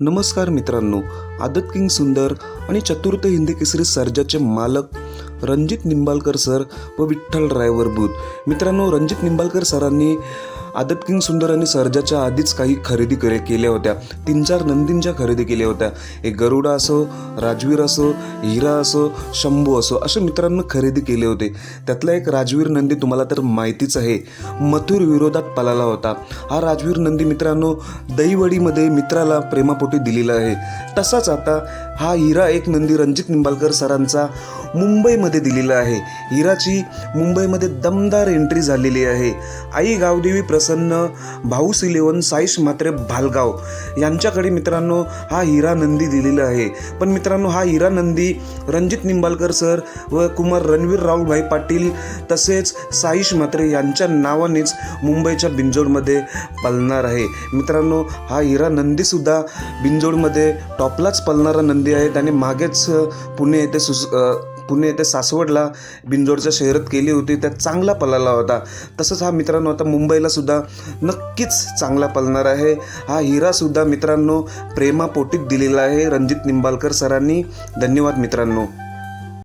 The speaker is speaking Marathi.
नमस्कार मित्रांनो. आदत किंग सुंदर आणि चतुर्थ हिंदी केसरी सर्जाचे मालक रणजित निंबाळकर सर व विठ्ठल रायवर बूथ. मित्रांनो रणजित निंबाळकर सरांनी आदत किंग सुंदर आणि सर्जाच्या आधीच काही खरेदी करे केल्या होत्या. तीन चार नंदींच्या खरेदी केल्या होत्या. एक गरुडा असो राजवीर असो हिरा असो शंभू असो असे मित्रांनो खरेदी केले होते. त्यातला एक राजवीर नंदी तुम्हाला तर माहितीच आहे. मथुर विरोधात पळाला होता. हा राजवीर नंदी मित्रांनो दहीवडीमध्ये मित्राला प्रेमापोटी दिलेला आहे. तसाच आता हा हिरा एक नंदी रणजित निंबाळकर सरांचा मुंबईमध्ये दिलेला आहे. हिराची मुंबईमध्ये दमदार एंट्री झालेली आहे. आई गावदेवी प्रसन्न भाऊस इलेवन साईश मात्रे भालगाव. यांच्याकडे मित्रांनो हा हिरा नंदी दिलेला आहे. पण मित्रांनो हा हिरा नंदी रणजित निंबाळकर सर व कुमार रणवीर राऊळभाई पाटील तसेच साईश म्हात्रे यांच्या नावानेच मुंबईच्या बिंजोडमध्ये पलणार आहे. मित्रांनो हा हिरा नंदीसुद्धा बिंजोडमध्ये टॉपलाच पलणारा नंदी आहे. त्याने मागेच पुणे येथे सुस पुणे येथे सासवडला बिंजोडच्या शहरात केली होती. त्यात चांगला पलाला होता. तसंच हा मित्रांनो आता मुंबईला सुद्धा नक्कीच चांगला पलणार आहे. हा हिरासुद्धा मित्रांनो प्रेमापोटीत दिलेला आहे. रणजित निंबाळकर सरांनी. धन्यवाद मित्रांनो.